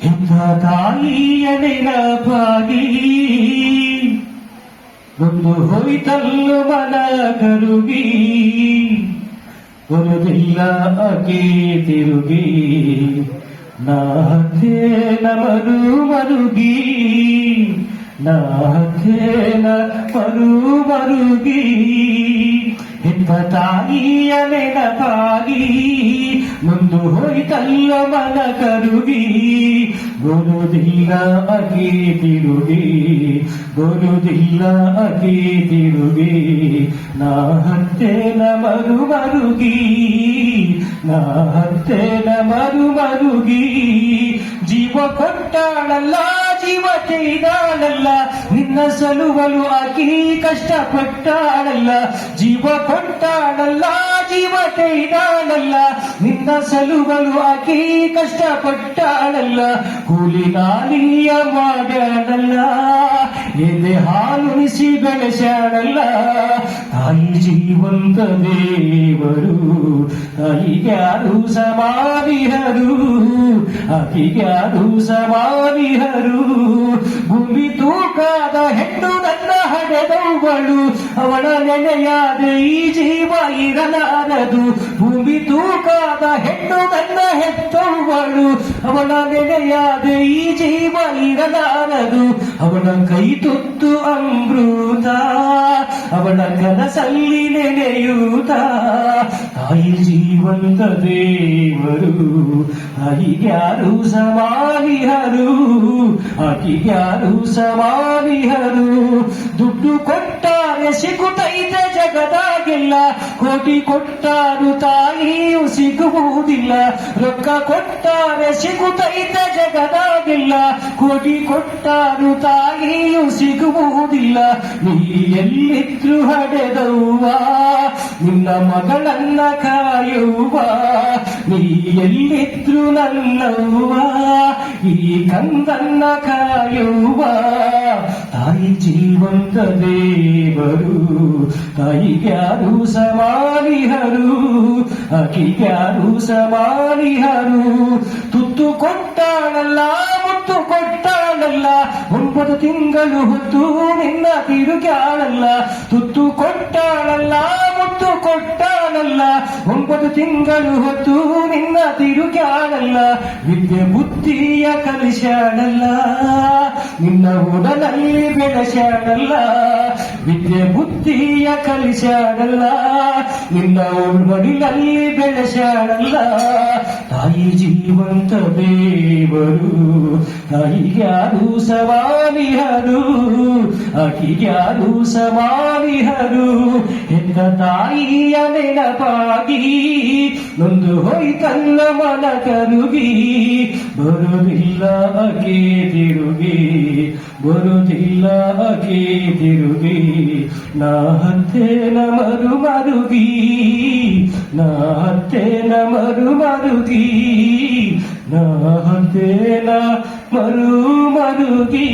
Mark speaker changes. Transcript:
Speaker 1: ಇಂಥ ತಾಯಿಯ ನೆನಪಾಗಿ ಒಂದು ಹೋಯ್ತಲ್ಲು ಮನ ಕರುಗಿ ಬರುದಿಲ್ಲ ಆಕೆ ತಿರುಗಿ ನಾಥೇನ ಮರು ಮರುಗಿ ನಾಥೇನ ಮರು ಮರುಗಿ ಇಂಥ ತಾಯಿಯ ನೆನಪಾಗಿ ಮುಂದು ಹೋಯಿತಲ್ಲ ಮನ ಕರುಗಿ ಗೊರುದಿಲ್ಲ ಅಕಿ ತಿರುಗಿ ಗೊರುದಿಲ್ಲ ಅಕಿ ತಿರುಗಿ ನಾ ಹತ್ತೇನ ಮರು ಮರುಗಿ. ನಾ ಹತ್ತೇನ ಮರು ಮರುಗಿ. ಜೀವ ಕೊಟ್ಟಾಳಲ್ಲ, ಜೀವ ಕೈದಾಳಲ್ಲ. ನಿನ್ನ ಸಲುವಲು ಆಕಿ ಕಷ್ಟಪಟ್ಟಾಳಲ್ಲ. ಜೀವ ಕೊಟ್ಟಾಳಲ್ಲ ಕೈದಾಳಲ್ಲ ನಿನ್ನ ಸಲುಗಳು ಆಕೆ ಕಷ್ಟಪಟ್ಟಾಳಲ್ಲ. ಕೂಲಿ ನಾಲಿಯ ಮಾಡ್ಯಾಳಲ್ಲ. ಹಾಲು ಹಾಲುಣಿಸಿ ಬೆಳೆಸಾಳಲ್ಲ ತಾಯಿ ಜೀವಂತ ದೇವರು. ಅಲ್ಲಿಗ್ಯಾರು ಸಮಾಧಿಹರು. ಅಹಿಗ್ಯಾರು ಸಮಾಧಿಹರು. ಭೂಮಿ ತೂಕಾದ ಹೆಣ್ಣು ನನ್ನ ಹಡೆದವಳು ಅವಳ ನೆನೆಯಾದ ಈ ಜೀವ ಇರಲಾರದು. ಭೂಮಿ ತೂಕಾದ ಹೆಣ್ಣು ನನ್ನ ಹೆತ್ತವುಗಳು. ಅವಳ ನೆನೆಯಾದ ಈ ಜೀವ ಇರಲಾರದು. ಅವಳ ಕೈ ತುತ್ತು ಅಮೃತ, ಅವಳ ಕನಸಲ್ಲಿ ನೆನೆಯೂತ ತಾಯಿ ಜೀವಂತ ದೇವರು ಆಗಿಗ್ಯಾರು ಸಮಾನಿಹರು ಆಕಿಗ್ಯಾರು ಸಮಾನಿಹರು ದುಡ್ಡು ಕೊಟ್ಟಾರೆ ಸಿಗುತ್ತೈತೆ ಜಗದಾಗಿಲ್ಲ, ಕೋಟಿ ಕೊಟ್ಟಾರು ತಾಯಿಯು ಸಿಗುವುದಿಲ್ಲ. ರೊಕ್ಕ ಕೊಟ್ಟಾರೆ ಸಿಗುತ್ತೈತೆ ಜಗದಾಗಿಲ್ಲ, ಕೋಟಿ ಕೊಟ್ಟಾರು ತಾಯಿಯು ಸಿಗುವುದಿಲ್ಲ. ನೀ ಎಲ್ಲಿದ್ರು ಹಡೆದವ್ವ? ನಿನ್ನ ಮಗಳನ್ನ ಕಾಯುವ ನೀ ಎಲ್ಲಿದ್ರು ನನ್ನವ್ವ ಈ ಕಂದನ್ನ ಕಾಯುವ ತಾಯಿ ಜೀವಂತ ದೇವರು ತಾಯಿಗ್ಯಾರು ಸಮಾನಿಹರು ಆಕಿಗ್ಯಾರು ಸಮಾನಿಹರು ತುತ್ತು ಕೊಟ್ಟಾಳಲ್ಲ ಮುತ್ತು ಕೊಟ್ಟಾಳಲ್ಲ ಒಂಬತ್ತು ತಿಂಗಳು ಹೊತ್ತು ನಿನ್ನ ತಿರುಗಾಳಲ್ಲ ತುತ್ತು ಕೊಟ್ಟಾಳಲ್ಲ ಮುತ್ತು ಕೊಟ್ಟಾಳಲ್ಲ ಒಂಬತ್ತು ತಿಂಗಳು ಹೊತ್ತು ನಿನ್ನ ತಿರುಗಾಳಲ್ಲ ವಿದ್ಯೆ ಬುದ್ಧಿಯ ಕಲಿಸ್ಯಾಳಲ್ಲ ನಿನ್ನ ಉಡಲಲ್ಲಿ ಬೆಳೆಸ್ಯಾಳಲ್ಲ ವಿದ್ಯೆ ಬುದ್ಧಿಯ ಕಲಿಸ್ಯಾಳಲ್ಲ ನಿನ್ನ ಉಡಲಲ್ಲಿ ಬೆಳೆಸ್ಯಾಳಲ್ಲ ತಾಯಿ ಜೀವಂತ ದೇವರು ಸವಾಲಿ ಸವಾಲಿಹರು ಆಕಿಗ್ಯಾರು ಸವಾಲಿಹರು ಹೆತ್ತ ತಾಯಿಯ ನೆನಪಾಗಿ ನೊಂದು ಹೋಯ್ತಲ್ಲ ಮನ ಕರುಗಿ ಬರುವುದಿಲ್ಲ ಅಕೆ ತಿರುಗಿ ಬರುವುದಿಲ್ಲ ಅಕೆ ತಿರುಗಿ ನಾ ಹತ್ತೇನ ಮರು ಮರುಗಿ ನಾ ಹತ್ತೇನ ಮರು ಮರುಗಿ ನಾ ಹತ್ತೇನ ಮರು ಮರುಗಿ